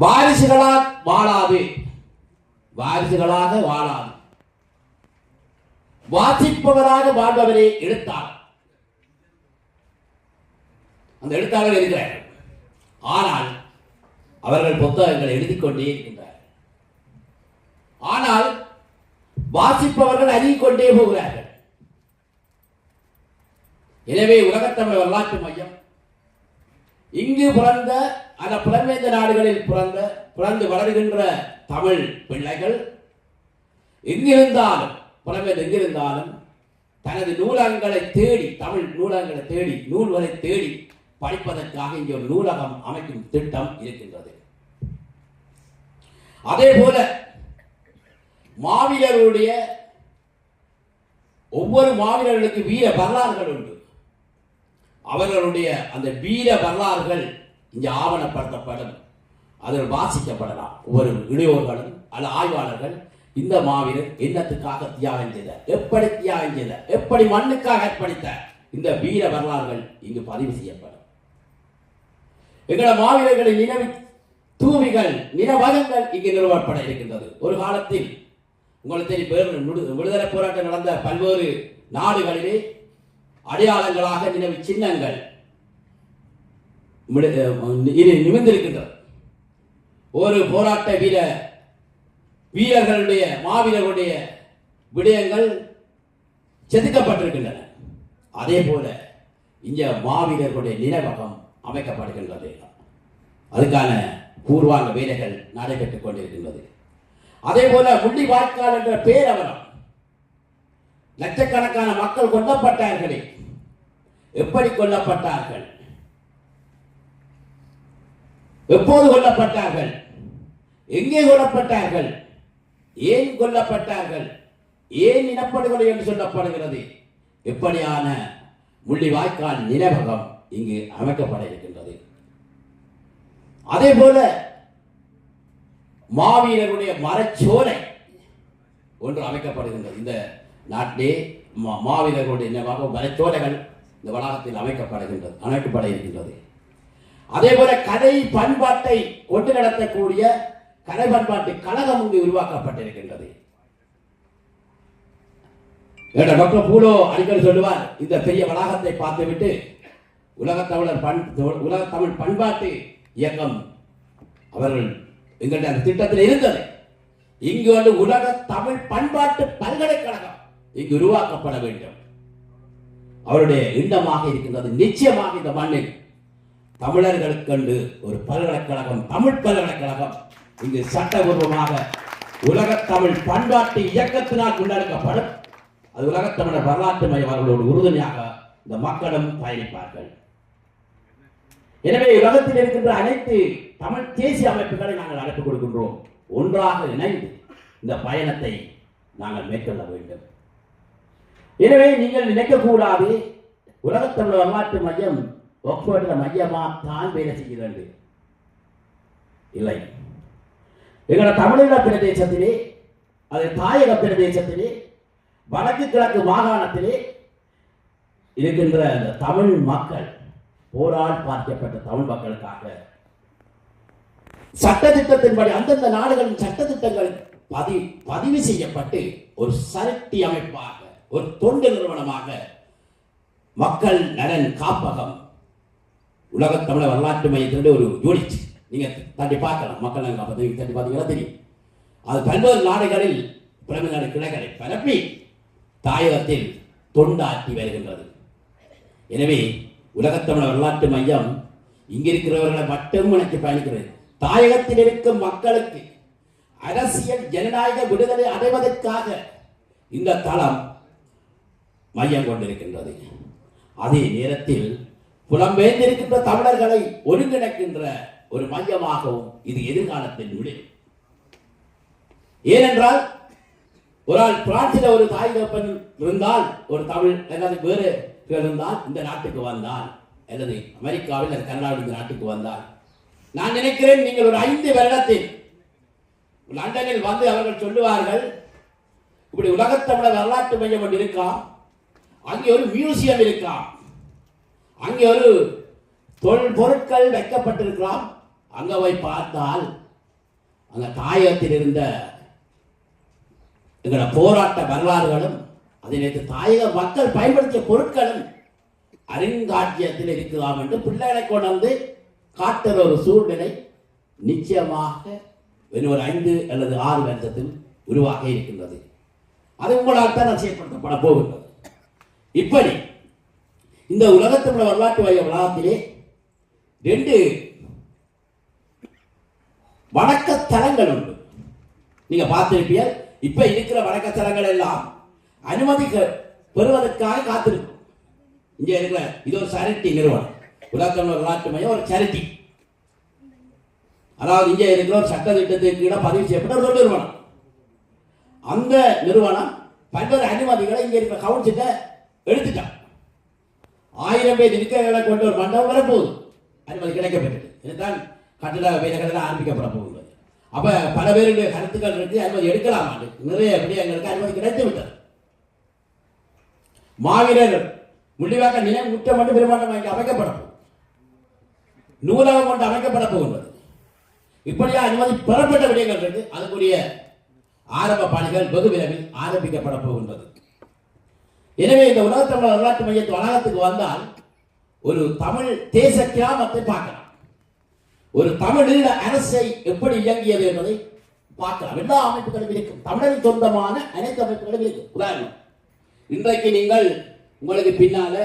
வாரிசுகளால் வாழாது. வாரிசுகளாக வாழாது. வாசிப்பவராக வாழ்பவரே எழுத்தாளர். அந்த எழுத்தாளர் இருக்கிறார் ஆனால் அவர்கள் புத்தகங்களை எழுதிக் கொண்டே ஆனால் வாசிப்பவர்கள் அறிவிக் போகிறார்கள். எனவே உலகத்தமிழ் வரலாற்று மையம் இங்கு பிறந்த அந்த புலம்பெயர்ந்த நாடுகளில் பிறந்த பிறந்து வளர்கின்ற தமிழ் பிள்ளைகள் எங்கிருந்தாலும் புலம்பெயர்ந்து எங்கிருந்தாலும் தனது நூலகங்களை தேடி தமிழ் நூலகங்களை தேடி நூல்களை தேடி படிப்பதற்காக இங்கே ஒரு நூலகம் அமைக்கும் திட்டம் இருக்கின்றது. அதே போல மாவீரருடைய ஒவ்வொரு மாவீரர்களுக்கு வீர வரலாறுகள் உண்டு. அவர்களுடைய அந்த வீர வரலாறுகள் இங்கே ஆவணப்படுத்தப்படும். அதில் வாசிக்கப்படலாம். ஒவ்வொரு இளையோர்களும் அல்ல ஆய்வாளர்கள் இந்த மாவீரர் என்னத்துக்காக தியாகம் செய்தார்? எப்படி தியாகம் செய்தார்? எப்படி மண்ணுக்காக அர்ப்பணித்த இந்த வீர வரலாறுகள் இங்கு பதிவு செய்யப்படும். எங்கள மாவீரர்களின் நினைவு தூவிகள் நினைவகங்கள் இங்கு நிறுவப்பட இருக்கின்றது. ஒரு காலத்தில் உங்களுக்கு தெரியும் விடுதலை போராட்டம் நடந்த பல்வேறு நாடுகளிலே அடையாளங்களாக நினைவு சின்னங்கள். மிடு- நிமிர்ந்திருக்கின்றது. ஒரு போராட்ட வீர வீரர்களுடைய மாவீரர்களுடைய விடயங்கள் செதுக்கப்பட்டிருக்கின்றன. அதே போல இந்த மாவீரர்களுடைய நினைவகம் அமைக்கப்படுகின்றது. அதுக்கான பூர்வாங்க வேலைகள் நடைபெற்றுக் கொண்டிருக்கின்றது. அதே போல முள்ளி வாய்க்கால் என்ற பேரவரம் லட்சக்கணக்கான மக்கள் கொல்லப்பட்டார்களே. எப்படி கொல்லப்பட்டார்கள்? எப்போது கொல்லப்பட்டார்கள்? எங்கே கொல்லப்பட்டார்கள்? ஏன் கொல்லப்பட்டார்கள்? ஏன் இனப்படுகொலை என்று சொல்லப்படுகிறது? எப்படியான முள்ளிவாய்க்கால் நினைவகம் இங்கு அமைக்கப்பட இருக்கின்றது. அதே போல மாவீரருடைய மரச்சோலை ஒன்று அமைக்கப்படுகின்றது. இந்த நாட்டிலே மா- மாவீரர்களுடைய நினைவாக மரச்சோலைகள் இந்த வளாகத்தில் அமைக்கப்படுகின்றது அமைக்கப்பட இருக்கின்றது. அதே போல கதை பண்பாட்டை கொண்டு நடத்தக்கூடிய கலை பண்பாட்டு கழகம் இங்கு உருவாக்கப்பட்டிருக்கின்றது. டாக்டர் பூலோ அடிக்கடி சொல்லுவார் இந்த பெரிய வளாகத்தை பார்த்துவிட்டு உலகத்தமிழர் பண் உலகத்தமிழ் பண்பாட்டு இயக்கம் அவர்கள் எங்களுடைய அந்த திட்டத்தில் இருந்தது. இங்கு வந்து உலக தமிழ் பண்பாட்டு பல்கலைக்கழகம் இங்கு உருவாக்கப்பட வேண்டும். அவருடைய இண்டமாக இருக்கின்றது. நிச்சயமாக இந்த மண்ணில் தமிழர்களுக்கென்று ஒரு பல்கலைக்கழகம் தமிழ் பல்கலைக்கழகம் இங்கு சட்டபூர்வமாக உலக தமிழ் பண்பாட்டு இயக்கத்தினால் கொண்டாடுக்கப்படும். அது உலகத்தமிழர் வரலாற்று மையவர்களோடு உறுதுணையாக இந்த மக்களும் பயணிப்பார்கள். எனவே உலகத்தில் இருக்கின்ற அனைத்து தமிழ் தேசிய அமைப்புகளை நாங்கள் அழைப்பு கொடுக்கின்றோம். ஒன்றாக இணைந்து இந்த பயணத்தை நாங்கள் மேற்கொள்ள வேண்டும். எனவே நீங்கள் நினைக்கக்கூடாது. உலகத்தமிழ் வரலாற்று மையம் ஒக்ஸ்போர்டில் மையமா தான் வேலை செய்கிறது. இல்லை. எங்களோட தமிழீழ பிரதேசத்திலே அது தாயக பிரதேசத்திலே வடக்கு கிழக்கு மாகாணத்திலே இருக்கின்ற தமிழ் மக்கள் போரால் பார்க்கப்பட்ட தமிழ் மக்களுக்காக சட்டத்திட்டத்தின்படி அந்தந்த நாடுகளின் சட்டத்திட்டங்கள் பதி பதிவு செய்யப்பட்டு ஒரு சரட்டி அமைப்பாக ஒரு தொண்டு நிறுவனமாக மக்கள் நலன் காப்பகம் உலக தமிழர் வரலாற்று மையத்தினுடைய ஒரு யூனிட் நீங்கள் தட்டி பார்க்கலாம். மக்கள் நலன் காப்பகம் தட்டி பார்த்தீங்கன்னா தெரியும். அது பல்வேறு நாடுகளில் பிரபல நாடு கிளைகளை பரப்பி தாயகத்தில் தொண்டாற்றி வருகின்றது. எனவே உலகத்தமிழர் வரலாற்று மையம் இங்கிருக்கிறவர்களை மட்டும் எனக்கு பயணிக்கிறது. தாயகத்தில் இருக்கும் மக்களுக்கு அரசியல் ஜனநாயக விடுதலை அடைவதற்காக இந்த தளம் மையம் கொண்டிருக்கின்றது. அதே நேரத்தில் புலம்பெயர்ந்திருக்கின்ற தமிழர்களை ஒருங்கிணைக்கின்ற ஒரு மையமாகவும் இது எதிர்காலத்தில் விடும் ஏனென்றால் ஒரு ஆள் பிரான்சில ஒரு தாய் தப்பன் இருந்தால் ஒரு தமிழ் அல்லது வேறு இருந்தால் இந்த நாட்டுக்கு வந்தால் அல்லது அமெரிக்காவில் அல்லது கனடாவில் இந்த நாட்டுக்கு வந்தால் நான் நினைக்கிறேன் நீங்கள் ஒரு ஐந்து வருடத்தில் லண்டனில் வந்து அவர்கள் சொல்லுவார்கள் இப்படி உலகத்தமிழர் வரலாற்று மையம் ஒன்று இருக்கா? அங்கே ஒரு மியூசியம் இருக்கலாம். அங்கே ஒரு தொழில் பொருட்கள் வைக்கப்பட்டிருக்கலாம். அங்க போய் பார்த்தால் அந்த தாயகத்தில் இருந்த எங்களோட போராட்ட வரலாறுகளும் அதை நேற்று தாயக மக்கள் பயன்படுத்திய பொருட்களும் அருங்காட்சியத்தில் இருக்கலாம் என்று பிள்ளைகளை கொண்டு வந்து காட்டுற ஒரு சூழ்நிலை நிச்சயமாக ஒரு ஐந்து அல்லது ஆறு வருஷத்தில் உருவாக இருக்கின்றது. அது உங்களால் தான் செயல்படுத்தப்பட போகின்றது. இப்படி இந்த உலகத்தமிழ வரலாற்று மைய வளாகத்திலே ரெண்டு வணக்கத்தலங்கள் உண்டு. நீங்க பார்த்திருப்பீர்கள் இப்ப இருக்கிற வணக்கத்தலங்கள் எல்லாம் அனுமதி பெறுவதற்காக காத்திருக்கும். இங்க இருக்கிற இது ஒரு சரிட்டி நிறுவனம். உலகத்தமிழ் வரலாற்று மையம் ஒரு சரிட்டி அதாவது இங்கே இருக்கிற ஒரு சட்ட திட்டத்திற்கு கீழே பதிவு செய்யப்பட்ட ஒரு நிறுவனம். அந்த நிறுவனம் பல்வேறு அனுமதிகளை இங்கே இருக்கிற கவுன்சில எடுத்துட்டான். ஆயிரம் பேர் இருக்கைகளை கொண்ட ஒரு மண்டபம் வரப்போகுது. அனுமதி கிடைக்கப்பட்டது இதுதான் கட்டிட வேலைகள் ஆரம்பிக்கப்பட போகுது. அப்ப பல பேருடைய கருத்துக்கள் இருக்கு. அனுமதி எடுக்கலாம் நிறைய விடயங்களுக்கு அனுமதி கிடைத்து விட்டது. மாவீரர் முள்ளிவாக்க நினைவு குற்றம் மட்டும் பெருமாட்டம் வாங்கி அமைக்கப்பட நூலகம் கொண்டு அமைக்கப்பட போகின்றது. இப்படியா அனுமதி பெறப்பட்ட விடயங்கள் இருக்கு. அதுக்குரிய ஆரம்ப பணிகள் வெகு விரைவில் ஆரம்பிக்கப்பட போகின்றது. எனவே இந்த உலகத்தமிழ் வரலாற்று மையத்து வளாகத்துக்கு வந்தால் ஒரு தமிழ் தேச கிராமத்தை பார்க்கலாம். ஒரு தமிழீழ அரசை எப்படி இயங்கியது என்பதை பார்க்கலாம். எல்லா அமைப்புகளும் இருக்கும். தமிழரின் சொந்தமான அனைத்து அமைப்புகளும் இருக்கும். உதாரணம் இன்றைக்கு நீங்கள் உங்களுக்கு பின்னால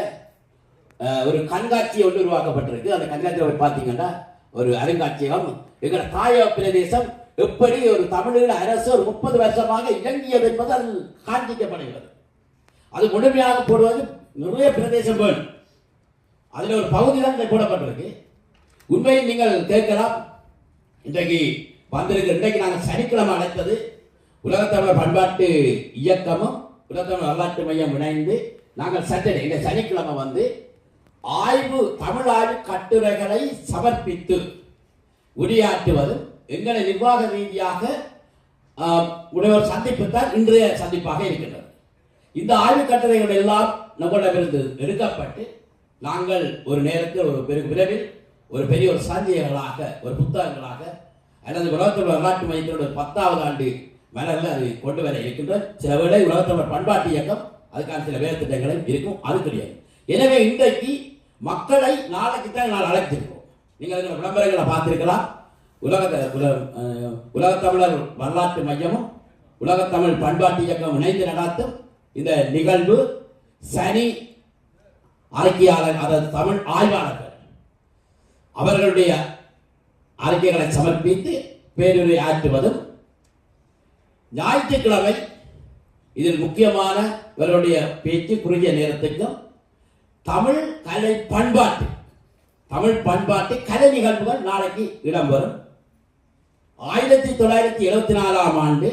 ஒரு கண்காட்சி ஒன்று உருவாக்கப்பட்டிருக்கு. அந்த கண்காட்சியை போய் பார்த்தீங்கன்னா ஒரு அருங்காட்சியகம் எங்களோட தாயக பிரதேசம் எப்படி ஒரு தமிழீழ அரசு ஒரு முப்பது வருஷமாக இயங்கியது என்பது அதில் காண்பிக்கப்படுகிறது. அது முழுமையாக போடுவது நிறைய பிரதேசம் வேணும். அதில் ஒரு பகுதி தான் இதை போடப்பட்டிருக்கு. உண்மையில் நீங்கள் கேட்கலாம் இன்றைக்கு வந்திருக்க இன்றைக்கு நாங்கள் சனிக்கிழமை அழைத்தது உலகத்தமிழர் பண்பாட்டு இயக்கமும் உலகத்தமிழ் வரலாற்று மையம் இணைந்து நாங்கள் சட்டடை இந்த சனிக்கிழமை வந்து ஆய்வு தமிழ் ஆய்வு கட்டுரைகளை சமர்ப்பித்து உரையாற்றுவது எங்களை நிர்வாக ரீதியாக உடைய சந்திப்பு தான் இன்றைய சந்திப்பாக இருக்கின்றது. இந்த ஆய்வு கட்டுரைகள் எல்லாம் நம்மளிடமிருந்து எடுக்கப்பட்டு நாங்கள் ஒரு நேரத்தில் ஒரு பெரு விரைவில் ஒரு பெரிய ஒரு சாஞ்சியங்களாக ஒரு புத்தகங்களாக அல்லது உலகத்தமிழ் வரலாற்று மையத்தினுடைய பத்தாவது ஆண்டு மலரில் அது கொண்டு வர இருக்கின்ற சில வேளை உலகத்தமிழ் பண்பாட்டு இயக்கம் அதுக்கான சில வேறு திட்டங்களும் இருக்கும். அது கிடையாது எனவே இன்றைக்கு மக்களை நாளைக்கு தான் நான் அழைத்திருக்கோம் நீங்கள் அதில் விளம்பரங்களை பார்த்துருக்கலாம். உலக உல- உலகத்தமிழர் வரலாற்று மையமும் உலகத்தமிழ் பண்பாட்டு இயக்கம் இணைந்து நடாத்தும் இந்த நிகழ்வு சனி அறிக்கையாளர் அதாவது தமிழ் ஆய்வாளர்கள் அவர்களுடைய அறிக்கைகளை சமர்ப்பித்து பேருரை ஆற்றுவதும் ஞாயிற்றுக்கிழமை இதில் முக்கியமான இவர்களுடைய பேச்சு குறுகிய நேரத்துக்கும் தமிழ் கலை பண்பாட்டு தமிழ் பண்பாட்டு கலை நிகழ்வுகள் நாளைக்கு இடம்பெறும் ஆயிரத்தி தொள்ளாயிரத்தி எழுபத்தி நாலாம் ஆண்டு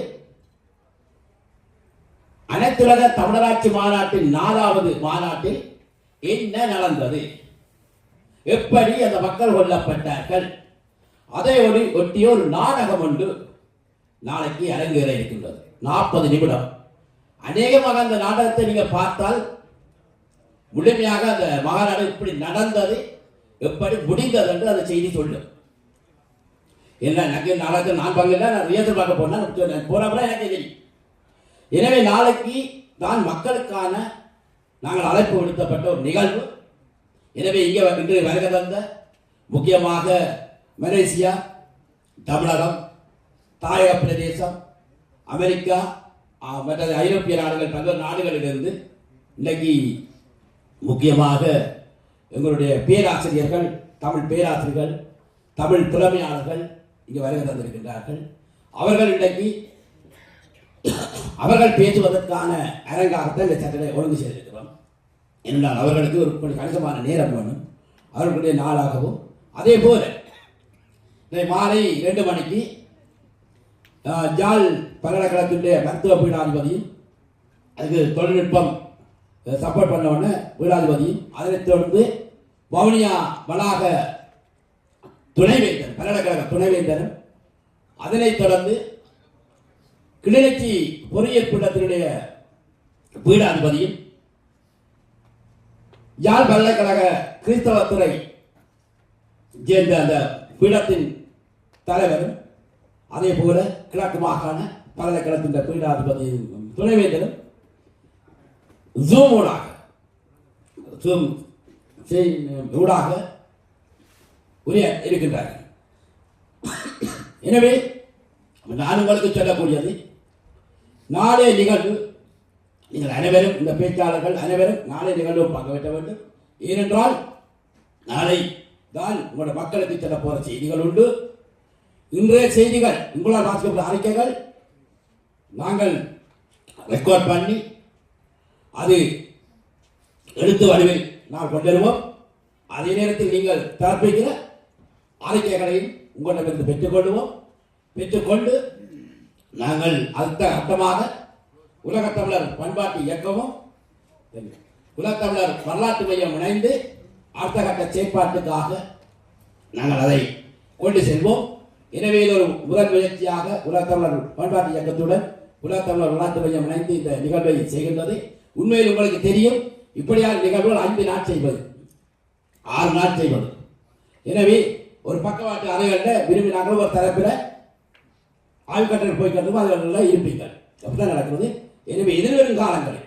அனைத்துலக தமிழராட்சி மாநாட்டின் நாலாவது மாநாட்டில் என்ன நடந்தது? எப்படி அந்த மக்கள் கொல்லப்பட்டார்கள்? அதை ஒரு ஒட்டிய ஒரு நாடகம் ஒன்று நாளைக்கு அரங்கேற இருக்கின்றது. நாற்பது நிமிடம். அநேகமாக அந்த நாடகத்தை நீங்க பார்த்தால் முழுமையாக அந்த மாநாடு இப்படி நடந்தது எப்படி முடிந்தது என்று அந்த செய்தி சொல்லும். என்ன எனக்கு நாடகத்தில் நான் பங்கில் நான் ரிஹர்சல் பார்க்க போனா போனப்பறம் எனக்கு தெரியும். எனவே நாளைக்கு தான் மக்களுக்கான நாங்கள் அழைப்பு விடுத்தப்பட்ட ஒரு நிகழ்வு. எனவே இங்கே இன்று வருக தந்த முக்கியமாக மலேசியா தமிழகம் தாயக பிரதேசம் அமெரிக்கா மற்ற ஐரோப்பிய நாடுகள் பல்வேறு நாடுகளிலிருந்து இன்னைக்கு முக்கியமாக எங்களுடைய பேராசிரியர்கள் தமிழ் பேராசிரியர்கள் தமிழ் புலமையாளர்கள் இங்கே வருகை தந்திருக்கின்றார்கள். அவர்கள் இன்றைக்கு அவர்கள் பேசுவதற்கான அரங்காகத்தான் இந்த சட்டத்தை ஒழுங்கு செய்திருக்கிறோம். என்றால் அவர்களுக்கு ஒரு கொஞ்சம் கணிசமான நேரம் வேணும். அவர்களுடைய நாளாகவும் அதே போல மாலை இரண்டு மணிக்கு ஜால் பல்கலைக்கழகத்துடைய மருத்துவ பீடாதிபதியும் அதுக்கு தொழில்நுட்பம் சப்போர்ட் பண்ண உடனே பீடாதிபதியும் அதனைத் தொடர்ந்து வவுனியா வளாக துணைவேந்தர் பல்கலைக்கழக துணைவேந்தரும் அதனைத் தொடர்ந்து கிளிநொச்சி பொறியியல் பீடத்தினுடைய பீடாதிபதியும் யாழ் பல்கலைக்கழக கிறிஸ்தவத்துறை சேர்ந்த அந்த பீடத்தின் தலைவரும் அதே போல கிழக்கு மாகாண பல்கலைக்கழகத்தின் பீடாதிபதியின் துணைவேந்தரும் ஜூம் ஊடாக ஜூம் ஊடாக உரிய இருக்கின்றார்கள். எனவே நான் உங்களுக்கு சொல்லக்கூடியது நாளைய நிகழ்வு. நீங்கள் அனைவரும் இந்த பேச்சாளர்கள் அனைவரும் நாளை நிகழ்வு பங்கு வைக்க வேண்டும். ஏனென்றால் நாளை தான் உங்களோட மக்களுக்கு செல்ல போகிற செய்திகள் உண்டு. இன்றைய செய்திகள் உங்களால் வாசிக்கப்பட்ட அறிக்கைகள் நாங்கள் ரெக்கார்ட் பண்ணி அது எழுத்து வடிவில் நாம் கொண்டிருவோம். அதே நேரத்தில் நீங்கள் தரப்பிக்கிற அறிக்கைகளையும் உங்களிடமிருந்து பெற்றுக்கொள்வோம். பெற்றுக்கொண்டு நாங்கள் அடுத்த கட்டமாக உலகத் தமிழர் பண்பாட்டு இயக்கமும் உலகத் தமிழர் வரலாற்று மையம் இணைந்து அடுத்த கட்ட செயற்பாட்டுக்காக நாங்கள் அதை கொண்டு செல்வோம். எனவே இது ஒரு முதல் முயற்சியாக உலகத் தமிழர் பண்பாட்டு இயக்கத்துடன் உலகத் தமிழர் வரலாற்று மையம் இணைந்து இந்த நிகழ்வை செய்கின்றது. உண்மையில் உங்களுக்கு தெரியும் இப்படியான நிகழ்வுகள் ஐந்து நாள் செய்வது ஆறு நாள் செய்வது எனவே ஒரு பக்கவாட்டு அறைகளில் விரும்பினாங்களும் ஒரு தரப்பில் ஆய்வுக்கட்டல் போய் கட்டுமோ அதில் இருப்பீங்கள் அப்படிதான் நடக்கிறது. எனவே எதிர்வரும் காலங்களில்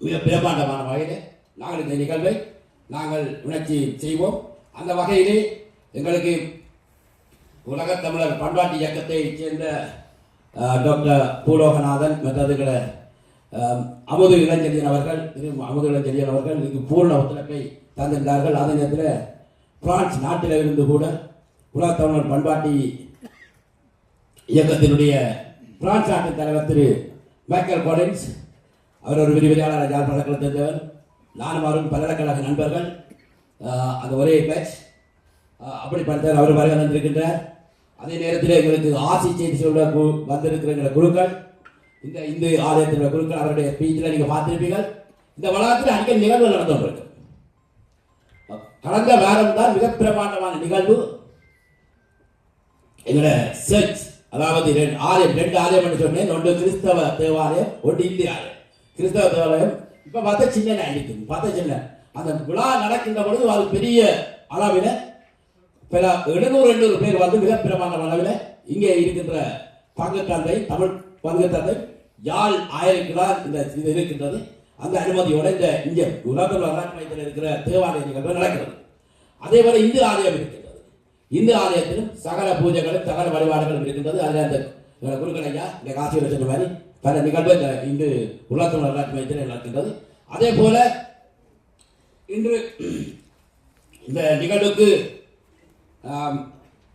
மிக பிரம்மாண்டமான வகையில் நாங்கள் இந்த நிகழ்வை நாங்கள் உணர்ச்சி செய்வோம். அந்த வகையிலே எங்களுக்கு உலகத் தமிழர் பண்பாட்டு இயக்கத்தைச் சேர்ந்த டாக்டர் பூலோகநாதன் மற்றதுகளை அமுது இளஞ்செழியன் அவர்கள் திரு அமுது இளஞ்செழியன் அவர்கள் இங்கு பூர்ண ஒத்துழைப்பை தந்திருந்தார்கள். அதே நேரத்தில் பிரான்ஸ் நாட்டில் இருந்து கூட உலகத்தமிழர் தமிழர் இயக்கத்தினுடைய பிரான்ஸ் நாட்டின் தலைவர் திரு மைக்கேல் கோலின்ஸ் அவர் ஒரு விரிவுரையாளர் யாழ் பல்கலைக்கழகத்தை சேர்ந்தவர் நானும் அவரும் பல்கலைக்கழக நண்பர்கள். அந்த ஒரே பேட்ச். அப்படி படித்தவர் அவர் வருகை வந்திருக்கின்றார் அதே நேரத்தில் எங்களுக்கு ஆசி செய்தி சொல்ல கு- வந்திருக்கிற எங்களை குழுக்கள் இந்த இந்து ஆலயத்தில் குழுக்கள் அவருடைய ஸ்பீச்சில் நீங்கள் பார்த்திருப்பீர்கள். இந்த வளாகத்தில் அடிக்கடி நிகழ்வு நடந்து கொண்டிருக்கு. கடந்த வாரம் தான் மிக பிரமாண்டமான நிகழ்வு. எங்களோட சர்ச் அதாவது ரெண்டு ஆலயம் ரெண்டு ஆலயம் என்று சொன்னேன். ஒன்று கிறிஸ்தவ தேவாலயம் ஒன்று இந்திய ஆலயம். கிறிஸ்தவ தேவாலயம். இப்ப பார்த்தா சின்ன அடிக்கும் பார்த்தா சின்ன. அந்த விழா நடக்கின்ற பொழுது அது பெரிய அளவில் பல எழுநூறு எண்ணூறு பேர் வந்து மிக பிரமாண்ட அளவில் இங்கே இருக்கின்ற பங்கு தந்தை தமிழ் பங்கு தந்தை யாழ் ஆயிரக்கிறார் இந்த இது இருக்கின்றது. அந்த அனுமதியோட இந்த இங்கே உலக வரலாற்று மையத்தில் இருக்கிற தேவாலய நிகழ்வு நடக்கிறது. அதே போல இந்து ஆலயம் இருக்கு. இந்து ஆலயத்திலும் சகல பூஜைகளும் சகல வழிபாடுகளும் இருக்கின்றது. அதில் அந்த அஹ், இந்த காசி சொன்ன மாதிரி பல நிகழ்வு இந்த இந்து உலக வரலாற்று மையத்தில் நடக்கின்றது. அதே போல இன்று இந்த நிகழ்வுக்கு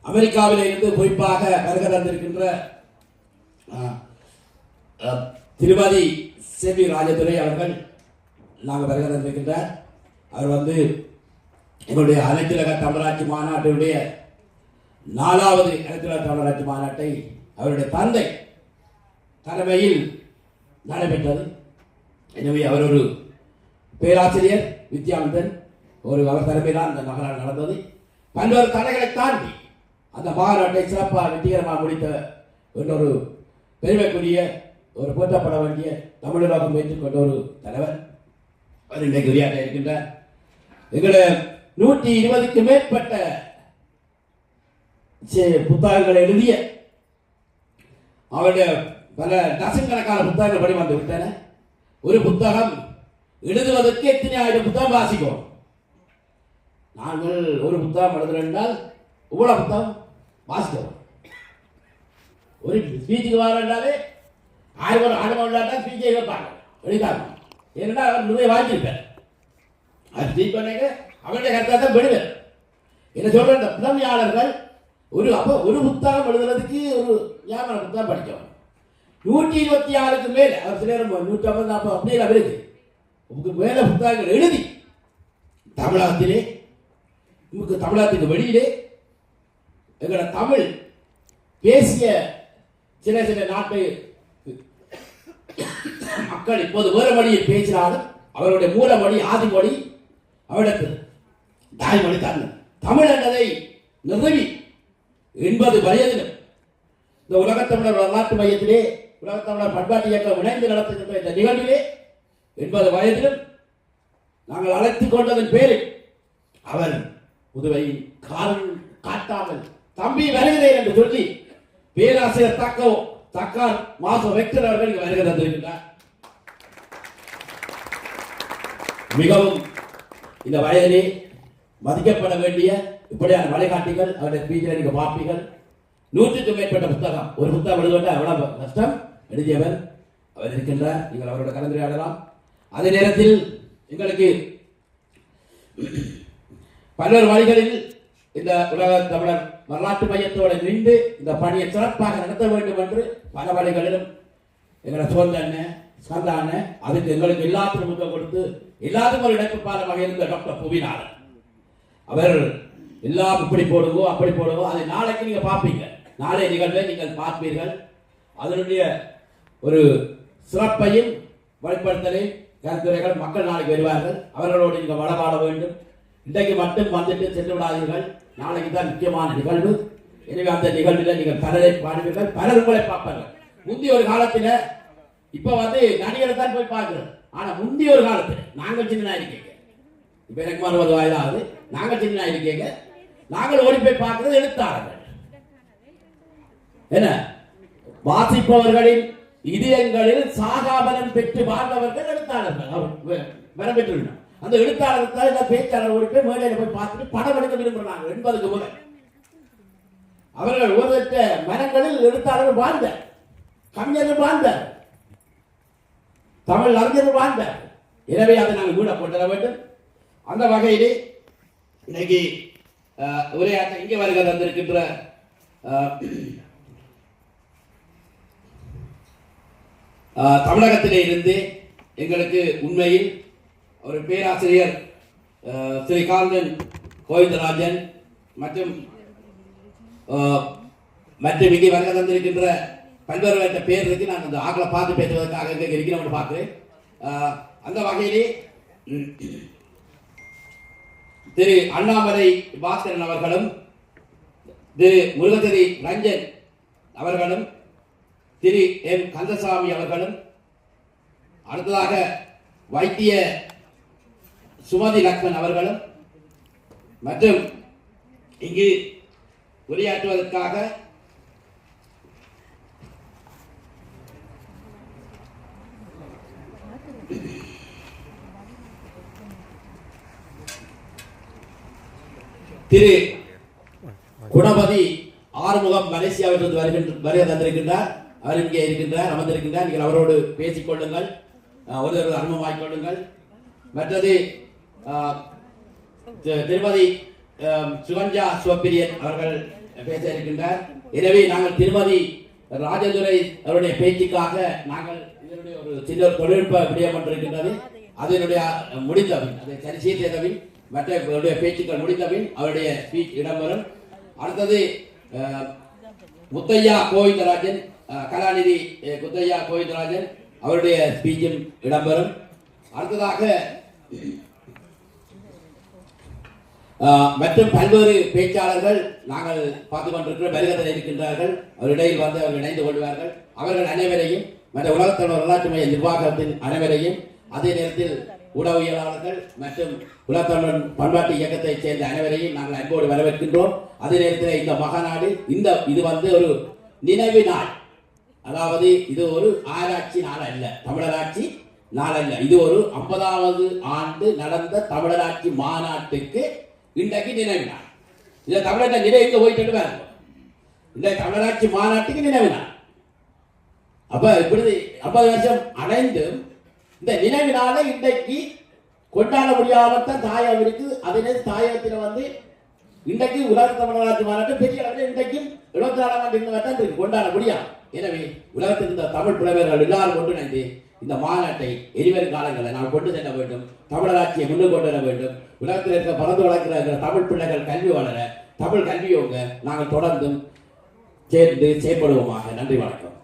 அமெரிக்காவில் இருந்து குறிப்பாக வருகை தந்திருக்கின்ற திருமதி செல்வி ராஜதுரை அவர்கள் நாங்கள் வருகை தந்திருக்கின்றார். அவர் வந்து எங்களுடைய அனைத்துலக தமிழாட்சி மாநாட்டினுடைய நாலாவது அனைத்துலக தமிழாட்சி மாநாட்டை அவருடைய தந்தை தலைமையில் நடைபெற்றது. எனவே அவர் ஒரு பேராசிரியர் வித்யானந்தன் ஒரு அவர் தலைமையிலான அந்த மகனால் நடந்தது. பல்வேறு தடைகளை தாண்டி அந்த மாநாட்டை சிறப்பாக வெற்றிகரமாக முடித்த இன்னொரு பெருமைக்குரிய ஒரு போற்றப்பட வேண்டிய தமிழராக முயற்சி கொண்ட ஒரு தலைவர். அவர் இன்றைக்கு உரையாற்ற இருக்கின்றார். எங்களோட நூற்றி இருபதுக்கு மேற்பட்ட புத்தகங்களை எழுதிய அவருடைய பல டசன் கணக்கான புத்தகங்கள் படி வந்து விட்டன. ஒரு புத்தகம் எழுதுவதற்கு எத்தனை ஆயிரம் புத்தகம் வாசிக்கும் நாங்கள் ஒரு புத்தகம் எழுதுறோம்னால் இவ்வளோ புத்தகம் வாசிக்கிறோம்? ஒரு ஸ்பீச்சுக்கு வரண்டாலே ஆயிரம் ஆயிரம் விளையாட்டா ஸ்பீச்சை வைப்பாங்க. எழுதாங்க ஏன்னா அவர் நிறைய வாங்கியிருப்பார். அது ஸ்பீச் பண்ணீங்க அவருடைய கருத்தாக தான் பெறுவார். என்ன சொல்கிற இந்த புலமையாளர்கள் ஒரு அப்போ ஒரு புத்தகம் எழுதுறதுக்கு ஒரு வியாபார புத்தகம் படிக்கணும் நூற்றி இருபத்தி ஆறுக்கு மேல அவர் சிலர் நூற்றி ஐம்பது நாற்பது அப்படியே அவருக்கு உங்களுக்கு மேலே புத்தகங்கள் எழுதி தமிழகத்திலே உங்களுக்கு தமிழகத்துக்கு வெளியிலே எங்களோட தமிழ் பேசிய சில சில நாட்டு மக்கள் இப்போது வேறு மொழியில் பேசினாலும் அவருடைய மூல மொழி ஆதி மொழி அவருக்கு தாய்மொழி தமிழ் தமிழ் என்றதை நிறுவி எண்பது வயதிலும் இந்த உலகத்தமிழர் வரலாற்று மையத்திலே உலகத்தமிழர் பண்பாட்டு இயக்கம் இணைந்து நடத்துகின்ற இந்த நிகழ்விலே எண்பது வயதிலும் நாங்கள் அழைத்துக் கொண்டதன் பேரில் அவர் புதுவை கால் காட்டாமல் தம்பி வருகிறேன் என்று சொல்லி பேராசிரியர் தக்கோ தக்கார் மாசு வெக்டர் அவர்கள் இங்கு வருகை தந்திருக்கின்றார் மிகவும் இந்த வயதிலே மதிக்கப்பட வேண்டிய இப்படியான வழிகாட்டிகள் அவருடைய ஸ்பீச்சில் நீங்க பார்ப்பீர்கள். நூற்றுக்கு மேற்பட்ட புத்தகம். ஒரு புத்தகம் எழுதுவதா எவ்வளவு கஷ்டம்? எழுதியவர் அவர் இருக்கின்றார். நீங்கள் அவரோட கலந்துரையாடலாம் அதே நேரத்தில் எங்களுக்கு பல்வேறு வழிகளில் இந்த உலக தமிழர் வரலாற்று மையத்தோடு நின்று இந்த பணியை சிறப்பாக நடத்த வேண்டும் என்று பல வழிகளிலும் எங்களை சோர்ந்த அண்ணன் சாந்த அண்ணன் அதுக்கு எங்களுக்கு எல்லாத்துக்கும் முக்கம் கொடுத்து எல்லாத்துக்கும் ஒரு இணைப்புப்பாளமாக இருந்த டாக்டர் புவிநாதன். அவர் எல்லாம் இப்படி போடுவோம் அப்படி போடுவோம் அதை நாளைக்கு நீங்கள் பார்ப்பீங்க. நாளைய நிகழ்வை நீங்கள் பார்ப்பீர்கள். அதனுடைய ஒரு சிறப்பையும் வழிபடுத்தலையும் கருத்துரைகள் மக்கள் நாளைக்கு வருவார்கள். அவர்களோடு நீங்கள் வளவாட வேண்டும். இன்றைக்கு மட்டும் வந்துட்டு சென்று விடாதீர்கள். நாளைக்கு தான் முக்கியமான நிகழ்வு. எனவே அந்த நிகழ்வில் நீங்கள் பலரை பாடுவீர்கள் பலர் உங்களை பார்ப்பார்கள். முந்தைய ஒரு காலத்தில் இப்போ வந்து நடிகரை தான் போய் பார்க்கிறோம். ஆனால் முந்தைய ஒரு காலத்தில் நாங்கள் சின்ன இருக்கீங்க. இப்போ எனக்கு மறுபது வயதாகுது நாங்கள் சின்ன இருக்கீங்க. நாங்கள் ஓடி போய் பார்க்கிறது எழுத்தாளர்கள். என்ன? வாசிப்பவர்களின் இதயங்களில் சாகாபலம் பெற்று வாழ்ந்தவர்கள் எழுத்தாளர்கள். அவர் பெற்றுள்ளனர் அந்த எழுத்தாளர்கள் தான் இந்த பேச்சாளர் ஓடி போய் மேடையில போய் பார்த்துட்டு படம் எடுக்க விரும்புகிறாங்க என்பதுக்கு முதல். அவர்கள் ஓதற்ற மரங்களில் எழுத்தாளர்கள் வாழ்ந்த கவிஞர்கள் வாழ்ந்த தமிழ் அறிஞர்கள் வாழ்ந்த எனவே அதை நாங்கள் கூட கொண்டு வர வேண்டும். அந்த வகையிலே இன்னைக்கு உரையாற்ற இங்கே வருக தந்திருக்கின்ற தமிழகத்திலே இருந்து எங்களுக்கு உண்மையில் ஒரு பேராசிரியர் ஸ்ரீகாந்தன் கோவிந்தராஜன் மற்றும் மற்றும் இங்கே வருக தந்திருக்கின்ற பல்வேறு பேர் இருக்கு. நான் அந்த ஆக்களை பார்த்து பேசுவதற்காக இங்கே இருக்கிறவங்க அந்த வகையிலே திரு அண்ணாமலை பாஸ்கரன் அவர்களும் திரு முருகதிரி ரஞ்சன் அவர்களும் திரு எம். கந்தசாமி அவர்களும் அடுத்ததாக வைத்திய சுமதி லக்ஷ்மன் அவர்களும் மற்றும் இங்கு உரையாற்றுவதற்காக திரு குணபதி ஆறுமுகம் மலேசியாவிலிருந்து வருகின்ற வருகை தந்திருக்கின்றார். அவர் இங்கே இருக்கின்றார் அமர்ந்திருக்கின்றார். நீங்கள் அவரோடு பேசிக் கொள்ளுங்கள். ஒரு ஒருவர் அனுபவமாக்கிக் கொள்ளுங்கள். மற்றது திருமதி அஹ், சிவப்பிரியன் அவர்கள் பேச இருக்கின்றார். எனவே நாங்கள் திருமதி ராஜதுரை அவருடைய பேச்சுக்காக நாங்கள் இதனுடைய ஒரு சின்ன தொழில்நுட்ப விடயம் ஒன்று இருக்கின்றது. அதனுடைய முடிந்தவன் அதை சரி செய்தவின் மற்ற அவருடைய பேச்சுக்கள் முடிந்தபின் அவருடைய ஸ்பீச் இடம்பெறும். அடுத்தது முத்தையா கோவிந்தராஜன் கலாநிதி முத்தையா கோவிந்தராஜன் அவருடைய ஸ்பீச்சும் இடம்பெறும். அடுத்ததாக மற்றும் பல்வேறு பேச்சாளர்கள் நாங்கள் பார்த்து கொண்டிருக்கிற வருகத்தில் இருக்கின்றார்கள். அவரிடையில் வந்து அவர்கள் இணைந்து கொள்வார்கள். அவர்கள் அனைவரையும் மற்ற உலகத்தோட வரலாற்று மைய நிர்வாகத்தின் அனைவரையும் அதே நேரத்தில் ஊடகவியலாளர்கள் மற்றும் உலகத்தமிழ் பண்பாட்டு இயக்கத்தைச் சேர்ந்த அனைவரையும் நாங்கள் அன்போடு வரவேற்கின்றோம். அதே நேரத்தில் இந்த மகாநாடு இந்த இது வந்து ஒரு நினைவு நாள். அதாவது இது ஒரு ஆராய்ச்சி நாள் அல்ல தமிழராட்சி நாள் அல்ல. இது ஒரு ஐம்பதாவது ஆண்டு நடந்த தமிழராட்சி மாநாட்டுக்கு இன்றைக்கு நினைவு நாள். இந்த தமிழக நினைவுக்கு போயிட்டு பாருங்க. இந்த தமிழராட்சி மாநாட்டுக்கு நினைவு நாள். அப்போ இப்படி ஐம்பது வருஷம் அடைந்தும் இந்த நினைவினால இன்றைக்கு கொண்டாட முடியாமத்தான் தாயம் இருக்கு அதே தாயத்தில் வந்து இன்றைக்கு உலக தமிழராட்சி மாநாட்டு பெரிய அளவில் இன்றைக்கும் இருபத்தி நாலாம் ஆண்டு தான் கொண்டாட முடியாது. எனவே உலகத்தில் இந்த தமிழ் புலவர்கள் எல்லாரும் ஒன்றிணைந்து இந்த மாநாட்டை எரிவரும் காலங்களில் நாம் கொண்டு செல்ல வேண்டும் தமிழராட்சியை முன்னு கொண்டு வர வேண்டும். உலகத்தில் இருக்க பறந்து வளர்க்கிற தமிழ் பிள்ளைகள் கல்வி வளர தமிழ் கல்வியோங்க நாங்கள் தொடர்ந்தும் சேர்ந்து செயற்படுவோமாக நன்றி வணக்கம்.